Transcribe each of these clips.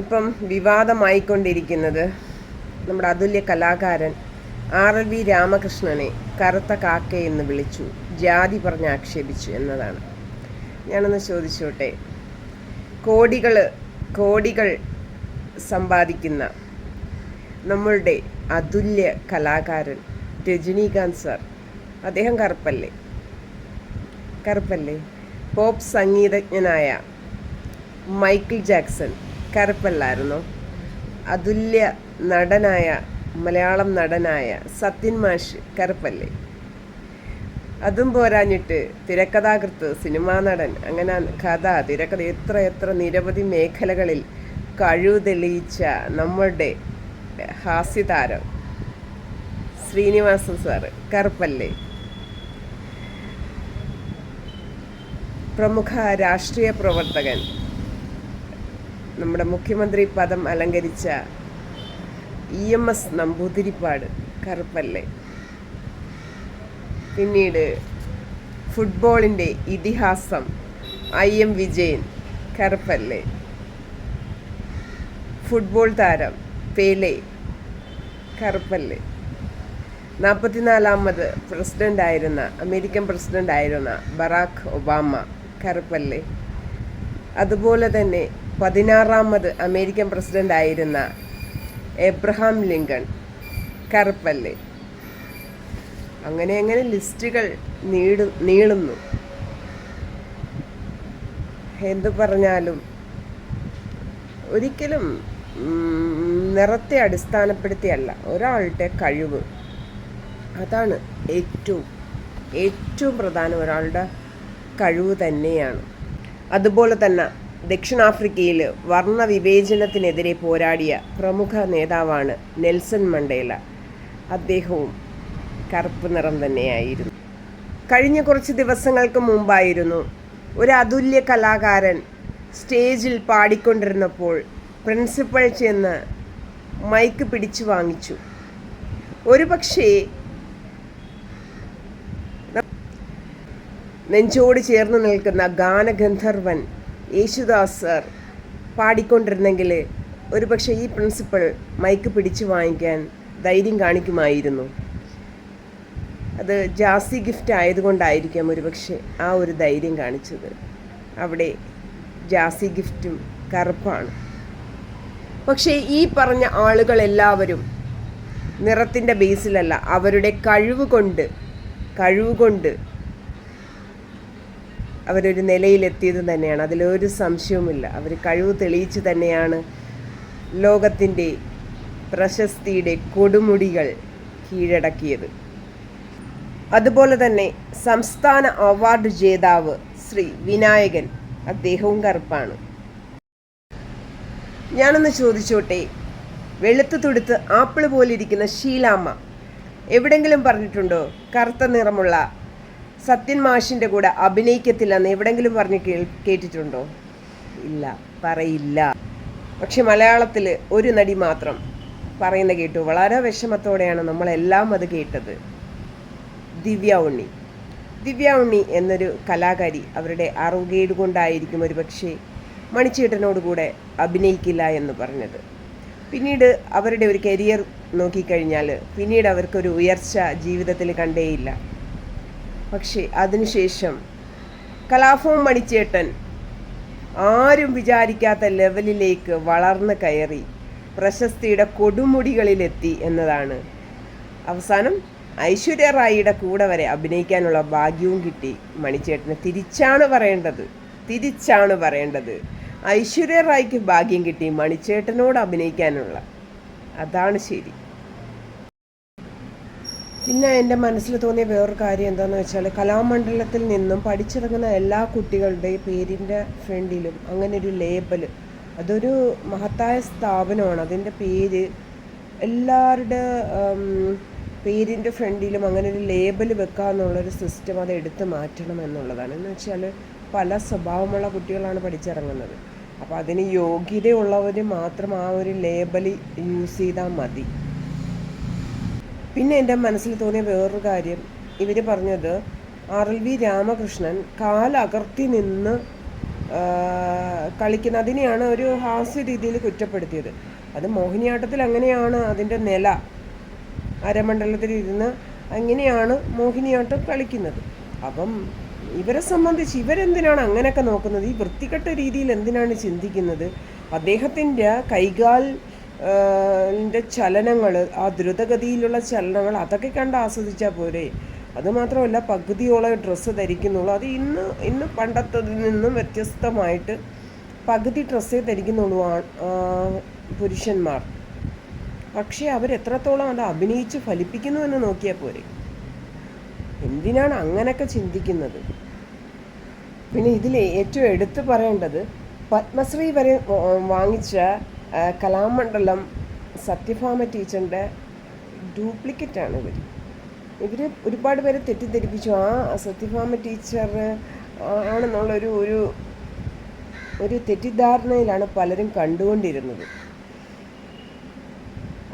ഇപ്പം വിവാദമായിക്കൊണ്ടിരിക്കുന്നത് നമ്മുടെ അതുല്യ കലാകാരൻ ആർ എൽ വി രാമകൃഷ്ണനെ കറുത്ത കാക്ക എന്ന് വിളിച്ചു ജാതി പറഞ്ഞ് ആക്ഷേപിച്ചു എന്നതാണ്. ഞാനൊന്ന് ചോദിച്ചോട്ടെ? കോടികൾ കോടികൾ സമ്പാദിക്കുന്ന നമ്മളുടെ അതുല്യ കലാകാരൻ രജനീകാന്ത് സാർ അദ്ദേഹം കറുപ്പല്ലേ? കറുപ്പല്ലേ? പോപ്പ് സംഗീതജ്ഞനായ മൈക്കിൾ ജാക്സൺ കറുപ്പല്ലായിരുന്നോ അതുല്യ നടനായ മലയാളം നടനായ സത്യൻ മാഷ് കറുപ്പല്ലേ അതും പോരാഞ്ഞിട്ട് തിരക്കഥാകൃത്ത് സിനിമാ നടൻ അങ്ങനെ കഥ തിരക്കഥ എത്ര എത്ര നിരവധി മേഖലകളിൽ കഴിവ് തെളിയിച്ച നമ്മളുടെ ഹാസ്യതാരം ശ്രീനിവാസൻ സാറ് കറുപ്പല്ലേ പ്രമുഖ രാഷ്ട്രീയ പ്രവർത്തകൻ നമ്മുടെ മുഖ്യമന്ത്രി പദം അലങ്കരിച്ച ഇ എം എസ് നമ്പൂതിരിപ്പാട് കറുപ്പല്ലേ? പിന്നീട് ഫുട്ബോളിന്റെ ഇതിഹാസം ഐ എം വിജയൻ കറുപ്പല്ലേ? ഫുട്ബോൾ താരം പേലെ കറുപ്പല്ലേ? നാൽപ്പത്തിനാലാമത് പ്രസിഡന്റ് ആയിരുന്ന അമേരിക്കൻ പ്രസിഡന്റ് ആയിരുന്ന ബറാഖ് ഒബാമ കറുപ്പല്ലേ? അതുപോലെ തന്നെ പതിനാറാമത് അമേരിക്കൻ പ്രസിഡന്റ് ആയിരുന്ന എബ്രഹാം ലിങ്കൺ കറുപ്പല്ലേ? അങ്ങനെ അങ്ങനെ ലിസ്റ്റുകൾ നീളുന്നു. എന്തു പറഞ്ഞാലും ഒരിക്കലും നിറത്തെ അടിസ്ഥാനപ്പെടുത്തിയല്ല ഒരാളുടെ കഴിവ്. അതാണ് ഏറ്റവും ഏറ്റവും പ്രധാനം ഒരാളുടെ കഴിവ് തന്നെയാണ്. അതുപോലെ തന്നെ ദക്ഷിണാഫ്രിക്കയിൽ വർണവിവേചനത്തിനെതിരെ പോരാടിയ പ്രമുഖ നേതാവാണ് നെൽസൺ മണ്ടേല. അദ്ദേഹവും കറുപ്പ് നിറം തന്നെയായിരുന്നു. കഴിഞ്ഞ കുറച്ച് ദിവസങ്ങൾക്ക് മുമ്പായിരുന്നു ഒരു അതുല്യ കലാകാരൻ സ്റ്റേജിൽ പാടിക്കൊണ്ടിരുന്നപ്പോൾ പ്രിൻസിപ്പൾ ചെന്ന് മൈക്ക് പിടിച്ചു വാങ്ങിച്ചു. ഒരു പക്ഷേ നെഞ്ചോട് ചേർന്ന് നിൽക്കുന്ന ഗാനഗന്ധർവൻ യേശുദാസ് സർ പാടിക്കൊണ്ടിരുന്നെങ്കിൽ ഒരുപക്ഷെ ഈ പ്രിൻസിപ്പൾ മൈക്ക് പിടിച്ചു വാങ്ങിക്കാൻ ധൈര്യം കാണിക്കുമായിരുന്നു. അത് ജാസി ഗിഫ്റ്റ് ആയതുകൊണ്ടായിരിക്കാം ഒരുപക്ഷെ ആ ഒരു ധൈര്യം കാണിച്ചത്. അവിടെ ജാസി ഗിഫ്റ്റും കറുപ്പാണ്. പക്ഷേ ഈ പറഞ്ഞ ആളുകളെല്ലാവരും നിറത്തിന്റെ ബേസിലല്ല അവരുടെ കഴിവ് കൊണ്ട് കഴിവ് കൊണ്ട് അവരൊരു നിലയിലെത്തിയത് തന്നെയാണ്. അതിലൊരു സംശയവുമില്ല. അവർ കഴിവ് തെളിയിച്ച് തന്നെയാണ് ലോകത്തിന്റെ പ്രശസ്തിയുടെ കൊടുമുടികൾ കീഴടക്കിയത്. അതുപോലെ തന്നെ സംസ്ഥാന അവാർഡ് ജേതാവ് ശ്രീ വിനായകൻ അദ്ദേഹവും കറുപ്പാണ്. ഞാനൊന്ന് ചോദിച്ചോട്ടെ? വെളുത്തു തുടുത്ത് ആപ്പിൾ പോലിരിക്കുന്ന ശീലാമ്മ എവിടെങ്കിലും പറഞ്ഞിട്ടുണ്ടോ? കറുത്ത നിറമുള്ള സത്യൻ മാഷിന്റെ കൂടെ അഭിനയിക്കത്തില്ലെന്ന് എവിടെങ്കിലും പറഞ്ഞ് കേട്ടിട്ടുണ്ടോ? ഇല്ല പറയില്ല. പക്ഷെ മലയാളത്തിൽ ഒരു നടി മാത്രം പറയുന്ന കേട്ടു. വളരെ വിഷമത്തോടെയാണ് നമ്മളെല്ലാം അത് കേട്ടത്. ദിവ്യ ഉണ്ണി. ദിവ്യ ഉണ്ണി എന്നൊരു കലാകാരി അവരുടെ അറിവുകേട് കൊണ്ടായിരിക്കും ഒരു പക്ഷേ മണിച്ചേട്ടനോടുകൂടെ അഭിനയിക്കില്ല എന്ന് പറഞ്ഞത്. പിന്നീട് അവരുടെ ഒരു കരിയർ നോക്കിക്കഴിഞ്ഞാൽ പിന്നീട് അവർക്കൊരു ഉയർച്ച ജീവിതത്തിൽ കണ്ടേയില്ല. പക്ഷേ അതിനുശേഷം കലാഭവൻ മണിച്ചേട്ടൻ ആരും വിചാരിക്കാത്ത ലെവലിലേക്ക് വളർന്നു കയറി പ്രശസ്തിയുടെ കൊടുമുടികളിലെത്തി എന്നതാണ്. അവസാനം ഐശ്വര്യ റായിയുടെ കൂടെ വരെ അഭിനയിക്കാനുള്ള ഭാഗ്യവും കിട്ടി മണിച്ചേട്ടന്. തിരിച്ചാണ് പറയേണ്ടത്. തിരിച്ചാണ് പറയേണ്ടത്. ഐശ്വര്യ റായിക്ക് ഭാഗ്യം കിട്ടി മണിച്ചേട്ടനോട് അഭിനയിക്കാനുള്ള. അതാണ് ശരി. പിന്നെ എന്റെ മനസ്സിൽ തോന്നിയ വേറൊരു കാര്യം എന്താണെന്ന് വെച്ചാൽ കലാമണ്ഡലത്തിൽ നിന്നും പഠിച്ചിറങ്ങുന്ന എല്ലാ കുട്ടികളുടെയും പേരിന്റെ ഫ്രണ്ടിലും അങ്ങനെ ഒരു ലേബൽ അതൊരു മഹത്തായ സ്ഥാപനമാണ്. അതിന്റെ പേര് എല്ലാവരുടെ പേരിന്റെ ഫ്രണ്ടിലും അങ്ങനെ ഒരു ലേബൽ വെക്കുക എന്നുള്ളൊരു സിസ്റ്റം അത് എടുത്ത് മാറ്റണം എന്നുള്ളതാണ്. എന്ന് വെച്ചാൽ പല സ്വഭാവമുള്ള കുട്ടികളാണ് പഠിച്ചിറങ്ങുന്നത്. അപ്പോൾ അതിന് യോഗ്യതയുള്ളവർ മാത്രം ആ ഒരു ലേബൽ യൂസ് ചെയ്താൽ മതി. പിന്നെ എന്റെ മനസ്സിൽ തോന്നിയ വേറൊരു കാര്യം. ഇവർ പറഞ്ഞത് ആർ എൽ വി രാമകൃഷ്ണൻ കാലകർത്തി നിന്ന് കളിക്കുന്ന അതിനെയാണ് ഒരു ഹാസ്യ രീതിയിൽ കുറ്റപ്പെടുത്തിയത്. അത് മോഹിനിയാട്ടത്തിൽ അങ്ങനെയാണ് അതിന്റെ നില. അരമണ്ഡലത്തിൽ ഇരുന്ന് അങ്ങനെയാണ് മോഹിനിയാട്ടം കളിക്കുന്നത്. അപ്പം ഇവരെ സംബന്ധിച്ച് ഇവരെന്തിനാണ് അങ്ങനെയൊക്കെ നോക്കുന്നത്? ഈ വൃത്തികെട്ട രീതിയിൽ എന്തിനാണ് ചിന്തിക്കുന്നത്? അദ്ദേഹത്തിന്റെ കൈകാൽ ചലനങ്ങൾ ആ ദ്രുതഗതിയിലുള്ള ചലനങ്ങൾ അതൊക്കെ കണ്ട് ആസ്വദിച്ചാൽ പോരെ. അതുമാത്രമല്ല പകുതിയോളം ഡ്രസ്സ് ധരിക്കുന്നുള്ളൂ. അത് ഇന്ന് ഇന്ന് പണ്ടത്തതിൽ നിന്നും വ്യത്യസ്തമായിട്ട് പകുതി ഡ്രസ്സേ ധരിക്കുന്നുള്ളൂ പുരുഷന്മാർ. പക്ഷേ അവരെത്രത്തോളം അത് അഭിനയിച്ച് ഫലിപ്പിക്കുന്നു എന്ന് നോക്കിയാൽ പോരെ. എന്തിനാണ് അങ്ങനെയൊക്കെ ചിന്തിക്കുന്നത്? പിന്നെ ഇതിൽ ഏറ്റവും എടുത്തു പറയേണ്ടത് പത്മശ്രീ വരെ വാങ്ങിച്ച കലാമണ്ഡലം സത്യഭാമ ടീച്ചറിന്റെ ഡ്യൂപ്ലിക്കറ്റാണ് ഇവർ ഇവർ ഒരുപാട് പേരെ തെറ്റിദ്ധരിപ്പിച്ചു. ആ സത്യഭാമ ടീച്ചർ ആണെന്നുള്ളൊരു ഒരു ഒരു തെറ്റിദ്ധാരണയിലാണ് പലരും കണ്ടുകൊണ്ടിരുന്നത്.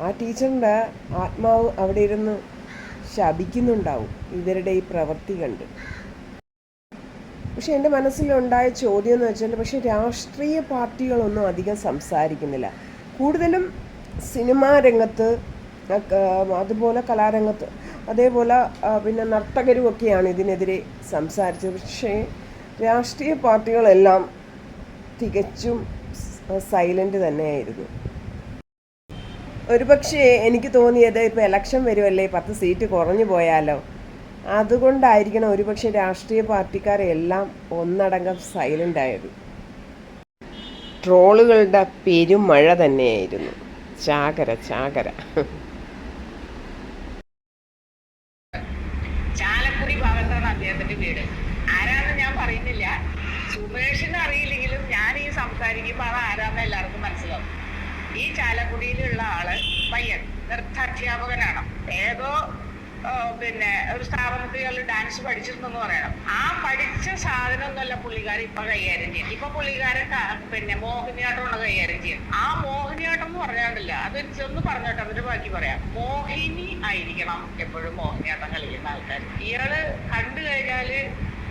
ആ ടീച്ചറിന്റെ ആത്മാവ് അവിടെ ഇരുന്ന് ശപിക്കുന്നുണ്ടാവും ഇവരുടെ ഈ പ്രവൃത്തി കണ്ട്. പക്ഷെ എന്റെ മനസ്സിലുണ്ടായ ചോദ്യം എന്ന് വെച്ചാൽ പക്ഷേ രാഷ്ട്രീയ പാർട്ടികളൊന്നും അധികം സംസാരിക്കുന്നില്ല. കൂടുതലും സിനിമാ രംഗത്ത് അതുപോലെ കലാരംഗത്ത് അതേപോലെ പിന്നെ നർത്തകരുമൊക്കെയാണ് ഇതിനെതിരെ സംസാരിച്ചത്. പക്ഷേ രാഷ്ട്രീയ പാർട്ടികളെല്ലാം തികച്ചും സൈലന്റ് തന്നെയായിരുന്നു. ഒരുപക്ഷേ എനിക്ക് തോന്നിയത് ഇപ്പോൾ ഇലക്ഷൻ വരുമല്ലേ പത്ത് സീറ്റ് കുറഞ്ഞു പോയാലോ? അതുകൊണ്ടായിരിക്കണം ഒരുപക്ഷെ രാഷ്ട്രീയ പാർട്ടിക്കാരെല്ലാം ഒന്നടങ്കം സൈലന്റ് ആയത്. ട്രോളുകളുടെ പെരുമഴ തന്നെയായിരുന്നു. ചാകര ചാകര. ചാലക്കുടി ഭാഗത്താണ് അദ്ദേഹത്തിന്റെ വീട്. ആരാന്ന് ഞാൻ പറയുന്നില്ല. സുമേഷിന് അറിയില്ലെങ്കിലും ഞാൻ ഈ സംസാരിക്കുമ്പോൾ അത് ആരാന്ന് എല്ലാവർക്കും മനസ്സിലാവും. ഈ ചാലക്കുടിയിലുള്ള ആൾ പയ്യൻ നൃത്താധ്യാപകനാണ്. ഏതോ പിന്നെ ഒരു സ്ഥാപനത്തിൽ ഡാൻസ് പഠിച്ചിരുന്നെന്ന് പറയണം. ആ പഠിച്ച സാധനം ഒന്നുമല്ല പുള്ളിക്കാരൻ ഇപ്പൊ കൈകാര്യം ചെയ്യും ഇപ്പൊ പുള്ളിക്കാരൻ പിന്നെ മോഹിനിയാട്ടമാണ് കൈകാര്യം ചെയ്യും ആ മോഹിനിയാട്ടം എന്ന് പറഞ്ഞാണ്ടല്ല അതൊരു ഒന്ന് പറഞ്ഞോട്ടെ അതിന്റെ ബാക്കി പറയാം. മോഹിനി ആയിരിക്കണം എപ്പോഴും മോഹിനിയാട്ടം കളിക്കുന്ന ആൾക്കാർ ഇയാൾ കണ്ടു കഴിഞ്ഞാൽ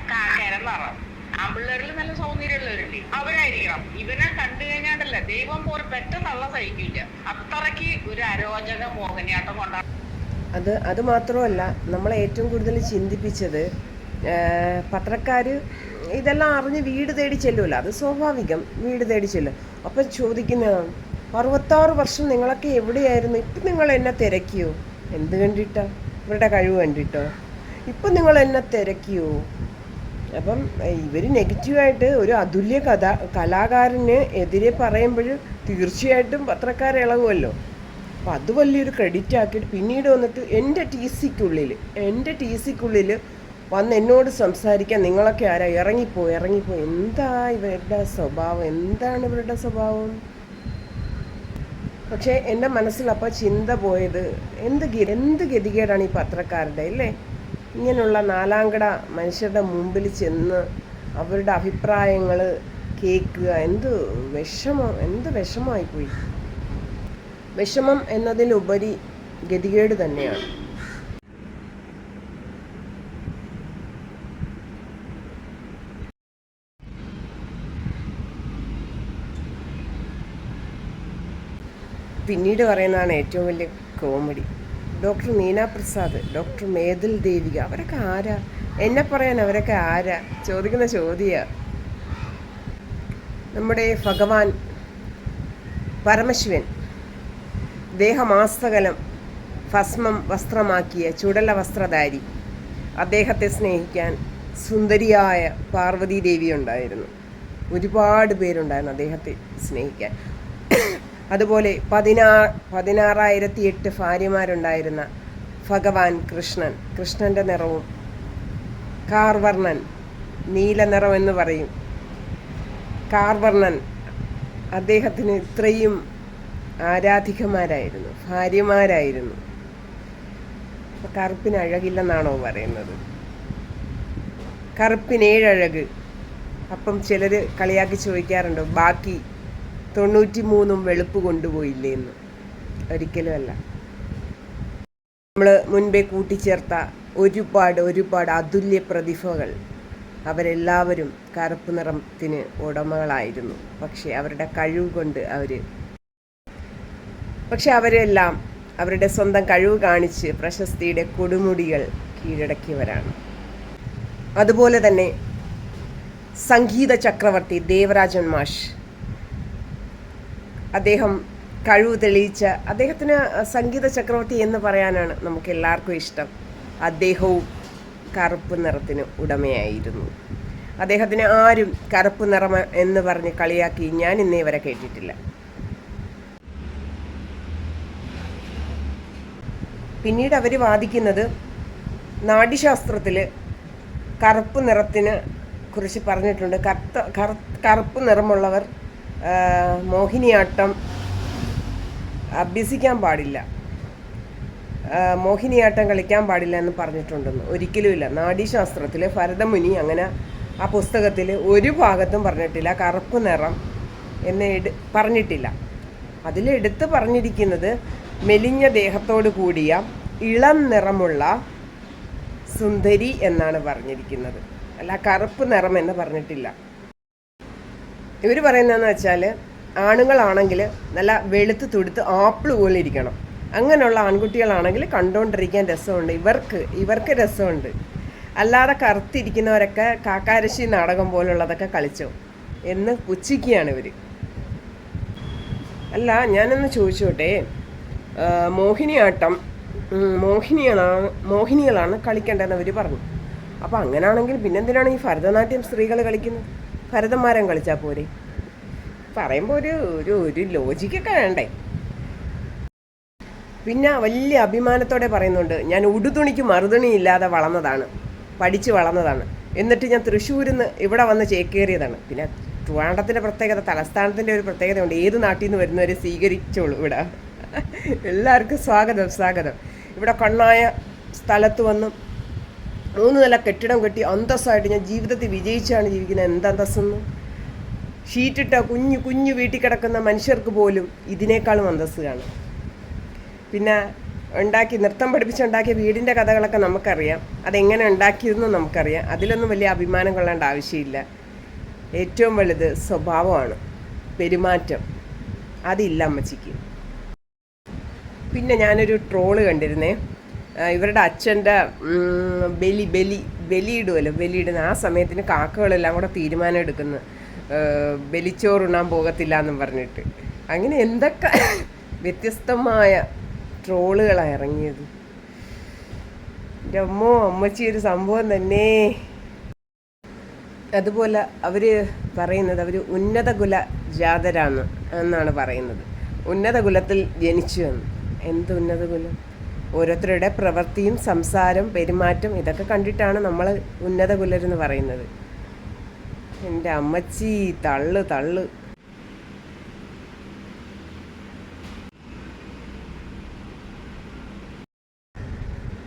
കാക്കരം നിറം ആമ്പിള്ളേരിൽ നല്ല സൗന്ദര്യമുള്ളവരുണ്ട്. അവരായിരിക്കണം. ഇവനെ കണ്ടു കഴിഞ്ഞാണ്ടല്ല ദൈവം പോലെ പെട്ടെന്നുള്ള സഹിക്കില്ല. അത്രയ്ക്ക് ഒരു അരോചക മോഹിനിയാട്ടം കൊണ്ടാണ് അത് അത് മാത്രമല്ല നമ്മളെ ഏറ്റവും കൂടുതൽ ചിന്തിപ്പിച്ചത് പത്രക്കാർ ഇതെല്ലാം അറിഞ്ഞ് വീട് തേടി ചെല്ലുമല്ലോ അത് സ്വാഭാവികം വീട് തേടി ചെല്ലും. അപ്പം ചോദിക്കുന്നതാണ് അറുപത്താറ് വർഷം നിങ്ങളൊക്കെ എവിടെയായിരുന്നു? ഇപ്പം നിങ്ങൾ എന്നെ തിരക്കിയോ? എന്ത് കണ്ടിട്ടോ? ഇവരുടെ കഴിവ് കണ്ടിട്ടോ? ഇപ്പം നിങ്ങൾ എന്നെ തിരക്കിയോ? അപ്പം ഇവർ നെഗറ്റീവായിട്ട് ഒരു അതുല്യ കഥ കലാകാരന് എതിരെ പറയുമ്പോൾ തീർച്ചയായിട്ടും പത്രക്കാർ ഇളകുമല്ലോ അപ്പം അത് വലിയൊരു ക്രെഡിറ്റ് ആക്കിയിട്ട് പിന്നീട് വന്നിട്ട് എന്റെ ടി സിക്കുള്ളിൽ എന്റെ ടി സിക്കുള്ളിൽ വന്ന് എന്നോട് സംസാരിക്കാൻ നിങ്ങളൊക്കെ ആരാ? ഇറങ്ങിപ്പോ ഇറങ്ങിപ്പോ. എന്താ ഇവരുടെ സ്വഭാവം? എന്താണ് ഇവരുടെ സ്വഭാവം? പക്ഷേ എന്റെ മനസ്സിലപ്പോൾ ചിന്ത പോയത് എന്ത് എന്ത് ഗതികേടാണ് ഈ പത്രക്കാരുടെ അല്ലേ? ഇങ്ങനെയുള്ള നാലാംകട മനുഷ്യരുടെ മുമ്പിൽ ചെന്ന് അവരുടെ അഭിപ്രായങ്ങൾ കേൾക്കുക. എന്ത് വിഷമം എന്ത് വിഷമമായിപ്പോയി. വിഷമം എന്നതിലുപരി ഗതികേട് തന്നെയാണ്. പിന്നീട് പറയുന്നതാണ് ഏറ്റവും വലിയ comedy. Doctor Neena Prasad doctor Methil Devika അവരൊക്കെ ആരാ? എന്നെ പറയാൻ അവരൊക്കെ ആരാ? ചോദിക്കുന്ന ചോദ്യ. നമ്മുടെ ഭഗവാൻ പരമശിവൻ. ദേഹമാസ്തകലം ഭസ്മം വസ്ത്രമാക്കിയ ചുടല വസ്ത്രധാരി. അദ്ദേഹത്തെ സ്നേഹിക്കാൻ സുന്ദരിയായ പാർവതി ദേവി ഉണ്ടായിരുന്നു. ഒരുപാട് പേരുണ്ടായിരുന്നു അദ്ദേഹത്തെ സ്നേഹിക്കാൻ. അതുപോലെ പതിനാ പതിനാറായിരത്തി എട്ട് ഭാര്യമാരുണ്ടായിരുന്ന ഭഗവാൻ കൃഷ്ണൻ കൃഷ്ണന്റെ നിറവും കാർവർണൻ നീല നിറം എന്ന് പറയും. കാർവർണൻ അദ്ദേഹത്തിന് ഇത്രയും ആരാധികമാരായിരുന്നു ഭാര്യമാരായിരുന്നു. കറുപ്പിന് അഴകില്ലെന്നാണോ പറയുന്നത്? കറുപ്പിനേഴഴക് അപ്പം ചിലർ കളിയാക്കി ചോദിക്കാറുണ്ടോ ബാക്കി തൊണ്ണൂറ്റി മൂന്നും വെളുപ്പ് കൊണ്ടുപോയില്ലേ എന്ന്. ഒരിക്കലുമല്ല. നമ്മൾ മുൻപേ കൂട്ടിച്ചേർത്ത ഒരുപാട് ഒരുപാട് അതുല്യ പ്രതിഭകൾ അവരെല്ലാവരും കറുപ്പ് നിറത്തിന് ഉടമകളായിരുന്നു. പക്ഷേ അവരുടെ കഴിവ് കൊണ്ട് അവർ പക്ഷെ അവരെല്ലാം അവരുടെ സ്വന്തം കഴിവ് കാണിച്ച് പ്രശസ്തിയുടെ കൊടുമുടികൾ കീഴടക്കിയവരാണ്. അതുപോലെ തന്നെ സംഗീത ചക്രവർത്തി ദേവരാജൻ മാഷ്. അദ്ദേഹം കഴിവ് തെളിയിച്ച അദ്ദേഹത്തിന് സംഗീത ചക്രവർത്തി എന്ന് പറയാനാണ് നമുക്ക് എല്ലാവർക്കും ഇഷ്ടം. അദ്ദേഹവും കറുപ്പ് നിറത്തിന് ഉടമയായിരുന്നു. അദ്ദേഹത്തിന് ആരും കറുപ്പ് നിറം എന്ന് പറഞ്ഞ് കളിയാക്കി ഞാൻ ഇന്നേ വരെ കേട്ടിട്ടില്ല. പിന്നീട് അവർ വാദിക്കുന്നത് നാട്യശാസ്ത്രത്തിൽ കറുപ്പ് നിറത്തിന് കുറിച്ച് പറഞ്ഞിട്ടുണ്ട്. കറുത്ത കറു- കറുപ്പ് നിറമുള്ളവർ മോഹിനിയാട്ടം അഭ്യസിക്കാൻ പാടില്ല. മോഹിനിയാട്ടം കളിക്കാൻ പാടില്ല എന്ന് പറഞ്ഞിട്ടുണ്ടെന്ന് ഒരിക്കലുമില്ല നാഡീശാസ്ത്രത്തിൽ ഭരതമുനി അങ്ങനെ ആ പുസ്തകത്തിൽ ഒരു ഭാഗത്തും പറഞ്ഞിട്ടില്ല. കറുപ്പ് നിറം എന്ന് എടു പറഞ്ഞിട്ടില്ല. അതിലെടുത്ത് പറഞ്ഞിരിക്കുന്നത് മെലിഞ്ഞ ദേഹത്തോട് കൂടിയ ഇളം നിറമുള്ള സുന്ദരി എന്നാണ് പറഞ്ഞിരിക്കുന്നത്. അല്ല കറുപ്പ് നിറം എന്ന് പറഞ്ഞിട്ടില്ല. ഇവർ പറയുന്നതെന്ന് വെച്ചാൽ ആണുങ്ങളാണെങ്കിൽ നല്ല വെളുത്ത് തുടുത്ത് ആപ്പിൾ പോലെ ഇരിക്കണം. അങ്ങനെയുള്ള ആൺകുട്ടികളാണെങ്കിൽ കണ്ടുകൊണ്ടിരിക്കാൻ രസമുണ്ട്. ഇവർക്ക് ഇവർക്ക് രസമുണ്ട്. അല്ലാതെ കറുത്തിരിക്കുന്നവരൊക്കെ കാക്കാരശി നാടകം പോലുള്ളതൊക്കെ കളിച്ചോ? എന്ന് പുച്ഛിക്കുകയാണ് ഇവർ അല്ല ഞാനൊന്ന് ചോദിച്ചോട്ടെ? മോഹിനിയാട്ടം ഉം, മോഹിനികളാണ് മോഹിനികളാണ് കളിക്കേണ്ടതെന്ന് അവർ പറഞ്ഞു. അപ്പോൾ അങ്ങനെയാണെങ്കിൽ പിന്നെന്തിനാണ് ഈ ഭരതനാട്യം സ്ത്രീകൾ കളിക്കുന്നത്? ഭരതന്മാരം കളിച്ചാൽ പോരെ? പറയുമ്പോൾ ഒരു ഒരു ഒരു ലോജിക്കൊക്കെ വേണ്ടേ? പിന്നെ വലിയ അഭിമാനത്തോടെ പറയുന്നുണ്ട് ഞാൻ ഉടുതുണിക്ക് മറുതുണി ഇല്ലാതെ വളർന്നതാണ് പഠിച്ച് വളർന്നതാണ്. എന്നിട്ട് ഞാൻ തൃശ്ശൂരിൽ നിന്ന് ഇവിടെ വന്ന് ചേക്കേറിയതാണ്. പിന്നെ ട്രിവാണ്ടത്തിന്റെ പ്രത്യേകത തലസ്ഥാനത്തിന്റെ ഒരു പ്രത്യേകതയുണ്ട്. ഏത് നാട്ടിൽ നിന്ന് വരുന്നവരെ സ്വീകരിച്ചോളൂ ഇവിടെ. എല്ലാവർക്കും സ്വാഗതം സ്വാഗതം. ഇവിടെ കണ്ണായ സ്ഥലത്ത് വന്ന് മൂന്ന് നില കെട്ടിടം കെട്ടി അന്തസ്സായിട്ട് ഞാൻ ജീവിതത്തിൽ വിജയിച്ചാണ് ജീവിക്കുന്നത്. എന്തന്തസ്സെന്ന് ഷീറ്റിട്ട കുഞ്ഞു കുഞ്ഞു വീട്ടിൽ കിടക്കുന്ന മനുഷ്യർക്ക് പോലും ഇതിനേക്കാളും അന്തസ്സ് കാണും. പിന്നെ ഉണ്ടാക്കി നൃത്തം പഠിപ്പിച്ചുണ്ടാക്കിയ വീടിന്റെ കഥകളൊക്കെ നമുക്കറിയാം. അതെങ്ങനെ ഉണ്ടാക്കിയതെന്നും നമുക്കറിയാം. അതിലൊന്നും വലിയ അഭിമാനം കൊള്ളേണ്ട ആവശ്യമില്ല. ഏറ്റവും വലുത് സ്വഭാവമാണ്. പെരുമാറ്റം. അതില്ല അമ്മച്ചിക്ക്. പിന്നെ ഞാനൊരു ട്രോൾ കണ്ടിരുന്നേ. ഇവരുടെ അച്ഛന്റെ ബലി ബലി ബലിയിടുമല്ലോ ബലിയിടുന്ന ആ സമയത്തിന് കാക്കകളെല്ലാം കൂടെ തീരുമാനം എടുക്കുന്നു. ബലിച്ചോറുണ്ണാൻ പോകത്തില്ല എന്നും പറഞ്ഞിട്ട്. അങ്ങനെ എന്തൊക്കെ വ്യത്യസ്തമായ ട്രോളുകളാണ് ഇറങ്ങിയത്. എന്റെ അമ്മോ അമ്മച്ചി ഒരു സംഭവം തന്നെ. അതുപോലെ അവർ പറയുന്നത് അവർ ഉന്നത കുല എന്നാണ് പറയുന്നത്. ഉന്നത കുലത്തിൽ ജനിച്ചു എന്ന്. എന്ത് ഉന്നത കുലം ഓരോരുത്തരുടെ പ്രവൃത്തിയും സംസാരം പെരുമാറ്റം ഇതൊക്കെ കണ്ടിട്ടാണ് നമ്മൾ ഉന്നത കുലരെന്ന് പറയുന്നത്. എന്റെ അമ്മച്ചി തള്ളു തള്ളു.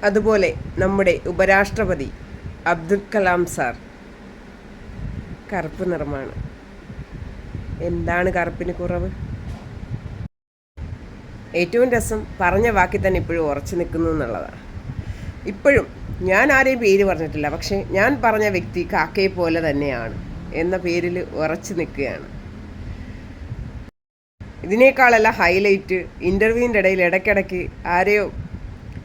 അതുപോലെ നമ്മുടെ ഉപരാഷ്ട്രപതി അബ്ദുൽ കലാം സാർ. കറുപ്പ് നിറമാണ്. എന്താണ് കറുപ്പിന് കുറവ്? ഏറ്റവും രസം പറഞ്ഞ വാക്കിൽ തന്നെ ഇപ്പോഴും ഉറച്ചു നിൽക്കുന്നു എന്നുള്ളതാണ്. ഇപ്പോഴും ഞാൻ ആരെയും പേര് പറഞ്ഞിട്ടില്ല പക്ഷേ ഞാൻ പറഞ്ഞ വ്യക്തി കാക്കയെ പോലെ തന്നെയാണ് എന്ന പേരിൽ ഉറച്ചു നിൽക്കുകയാണ്. ഇതിനേക്കാളല്ല ഹൈലൈറ്റ് ഇന്റർവ്യൂവിന്റെ ഇടയിൽ ഇടയ്ക്കിടയ്ക്ക് ആരെയോ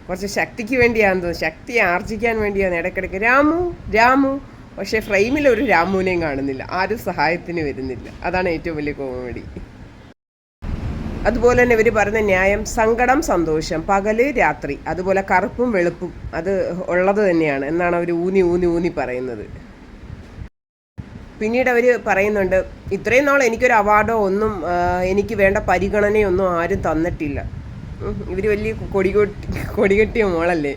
കുറച്ച് ശക്തിക്ക് വേണ്ടിയാണെന്ന് ശക്തി ആർജിക്കാൻ വേണ്ടിയാണ് ഇടയ്ക്കിടയ്ക്ക് രാമു രാമു. പക്ഷേ ഫ്രെയിമിൽ ഒരു രാമുവിനെയും കാണുന്നില്ല. ആരും സഹായത്തിന് വരുന്നില്ല. അതാണ് ഏറ്റവും വലിയ കോമഡി. അതുപോലെ തന്നെ ഇവർ പറഞ്ഞ ന്യായം സങ്കടം സന്തോഷം പകൽ രാത്രി അതുപോലെ കറുപ്പും വെളുപ്പും അത് ഉള്ളത് തന്നെയാണ് എന്നാണ് അവർ ഊന്നി ഊന്നി ഊന്നി പറയുന്നത്. പിന്നീട് അവർ പറയുന്നുണ്ട് ഇത്രയും നാൾ എനിക്കൊരു അവാർഡോ ഒന്നും എനിക്ക് വേണ്ട പരിഗണനയൊന്നും ആരും തന്നിട്ടില്ല. ഇവർ വലിയ കൊടികൊട്ടി കൊടികെട്ടിയ മോളല്ലേ?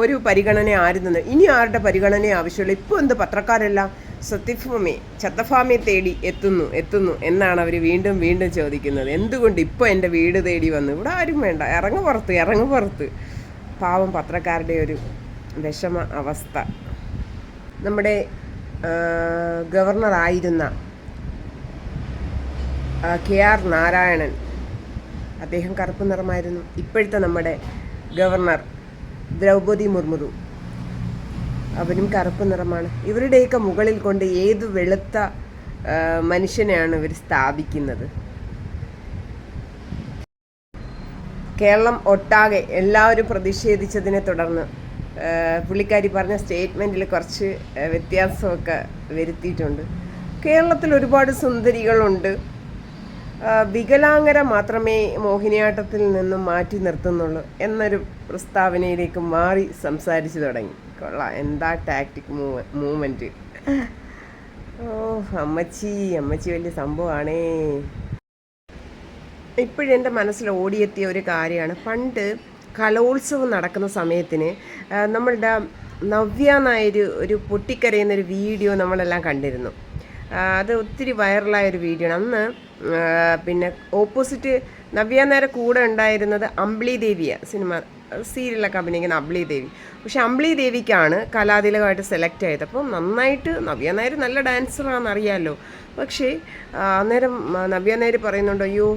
ഒരു പരിഗണന ആരും തന്നെ ഇനി ആരുടെ പരിഗണന ആവശ്യമുള്ള ഇപ്പോൾ എന്ത് പത്രക്കാരെല്ലാം? സത്യഫാമി ചത്തഫാമി തേടി എത്തുന്നു എത്തുന്നു എന്നാണ് അവർ വീണ്ടും വീണ്ടും ചോദിക്കുന്നത്. എന്തുകൊണ്ട് ഇപ്പോൾ എന്റെ വീട് തേടി വന്നു? ഇവിടെ ആരും വേണ്ട. ഇറങ്ങു പുറത്ത് ഇറങ്ങു പുറത്ത്. പാവം പത്രക്കാരുടെ ഒരു വിഷമ അവസ്ഥ. നമ്മുടെ ഗവർണർ ആയിരുന്ന കെ ആർ നാരായണൻ. അദ്ദേഹം കറുപ്പ് നിറമായിരുന്നു. ഇപ്പോഴത്തെ നമ്മുടെ ഗവർണർ ദ്രൗപതി മുർമുറു. അവനും കറുപ്പ് നിറമാണ്. ഇവരുടെയൊക്കെ മുകളിൽ കൊണ്ട് ഏത് വെളുത്ത മനുഷ്യനെയാണ് ഇവർ സ്ഥാപിക്കുന്നത്? കേരളം ഒട്ടാകെ എല്ലാവരും പ്രതിഷേധിച്ചതിനെ തുടർന്ന് പുള്ളിക്കാരി പറഞ്ഞ സ്റ്റേറ്റ്മെന്റിൽ കുറച്ച് വ്യത്യാസമൊക്കെ വരുത്തിയിട്ടുണ്ട്. കേരളത്തിൽ ഒരുപാട് സുന്ദരികളുണ്ട്. വികലാംഗര മാത്രമേ മോഹിനിയാട്ടത്തിൽ നിന്നും മാറ്റി നിർത്തുന്നുള്ളൂ എന്നൊരു പ്രസ്താവനയിലേക്ക് മാറി സംസാരിച്ചു തുടങ്ങി. കൊള്ളാം എന്താ ടാക്ടിക് മൂവ് മൂവ്മെന്റ് ഓ അമ്മച്ചി അമ്മച്ചി വലിയ സംഭവമാണേ ഇപ്പോഴെന്റെ മനസ്സിൽ ഓടിയെത്തിയ ഒരു കാര്യമാണ്. പണ്ട് കലോത്സവം നടക്കുന്ന സമയത്തിന് നമ്മളുടെ നവ്യ നായർ ഒരു പൊട്ടിക്കരയുന്നൊരു വീഡിയോ നമ്മളെല്ലാം കണ്ടിരുന്നു. അത് ഒത്തിരി വൈറലായ ഒരു വീഡിയോ ആണ് അന്ന് പിന്നെ ഓപ്പോസിറ്റ് നവ്യ നേരെ കൂടെ ഉണ്ടായിരുന്നത് അമ്പിളി ദേവിയാണ് സിനിമ സീരിയലൊക്കെ അഭിനയിക്കുന്ന അമ്പിളി ദേവി. പക്ഷെ അമ്പിളി ദേവിക്കാണ് കലാതിലകമായിട്ട് സെലക്ട് ആയത് അപ്പം നന്നായിട്ട് നവ്യ നായർ നല്ല ഡാൻസറാണെന്ന് അറിയാമല്ലോ പക്ഷേ അന്നേരം നവ്യ നായർ പറയുന്നുണ്ട് അയ്യോ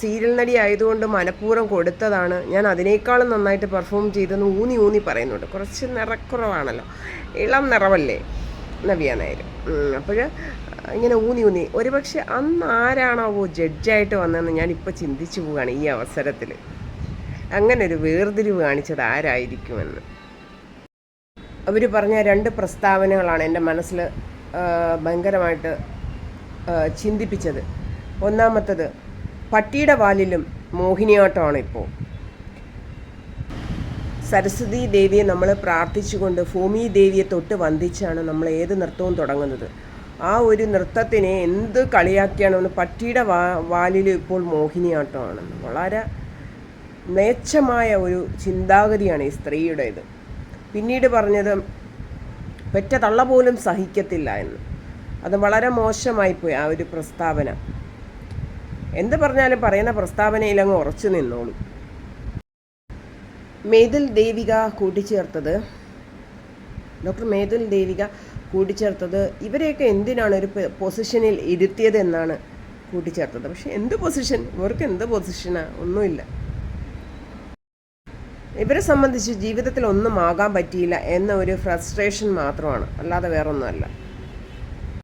സീരിയൽ നടി ആയതുകൊണ്ട് മനഃപൂർവം കൊടുത്തതാണ്. ഞാൻ അതിനേക്കാളും നന്നായിട്ട് പെർഫോം ചെയ്തെന്ന് ഊന്നി ഊന്നി പറയുന്നുണ്ട്. കുറച്ച് നിറക്കുറവാണല്ലോ. ഇളം നിറവല്ലേ നവ്യ നായർ അപ്പോൾ ഇങ്ങനെ ഊന്നി ഊന്നി. ഒരുപക്ഷെ അന്ന് ആരാണാവോ ജഡ്ജായിട്ട് വന്നതെന്ന് ഞാൻ ഇപ്പോൾ ചിന്തിച്ചു പോവുകയാണ് ഈ അവസരത്തിൽ. അങ്ങനെ ഒരു വേർതിരിവ് കാണിച്ചത് ആരായിരിക്കുമെന്ന്. അവർ പറഞ്ഞ രണ്ട് പ്രസ്താവനകളാണ് എന്റെ മനസ്സിൽ ഭയങ്കരമായിട്ട് ചിന്തിപ്പിച്ചത്. ഒന്നാമത്തത് പട്ടിയുടെ വാലിലും മോഹിനിയാട്ടമാണ് ഇപ്പോൾ. സരസ്വതി ദേവിയെ നമ്മൾ പ്രാർത്ഥിച്ചുകൊണ്ട് ഭൂമി ദേവിയെ തൊട്ട് വന്ദിച്ചാണ് നമ്മൾ ഏത് നൃത്തവും തുടങ്ങുന്നത്. ആ ഒരു നൃത്തത്തിനെ എന്ത് കളിയാക്കിയാണെന്ന് പട്ടിയുടെ വാ വാലിൽ ഇപ്പോൾ മോഹിനിയാട്ടമാണ്. വളരെ മേച്ചമായ ഒരു ചിന്താഗതിയാണ് ഈ സ്ത്രീയുടേത്. പിന്നീട് പറഞ്ഞത് പെറ്റ തള്ള പോലും സഹിക്കത്തില്ല എന്ന്. അത് വളരെ മോശമായിപ്പോയി ആ ഒരു പ്രസ്താവന. എന്ത് പറഞ്ഞാലും പറയുന്ന പ്രസ്താവനയിൽ അങ്ങ് ഉറച്ചു നിന്നോളൂ. മേതിൽ ദേവിക കൂട്ടിച്ചേർത്തത് ഡോക്ടർ മേതിൽ ദേവിക കൂട്ടിച്ചേർത്തത്. ഇവരെയൊക്കെ എന്തിനാണ് ഒരു പൊസിഷനിൽ ഇരുത്തിയത് എന്നാണ് കൂട്ടിച്ചേർത്തത്. പക്ഷെ എന്ത് പൊസിഷൻ ഇവർക്ക് എന്ത് പൊസിഷനാ ഒന്നുമില്ല. ഇവരെ സംബന്ധിച്ച് ജീവിതത്തിൽ ഒന്നും ആകാൻ പറ്റിയില്ല എന്ന ഒരു ഫ്രസ്ട്രേഷൻ മാത്രമാണ്. അല്ലാതെ വേറൊന്നുമല്ല.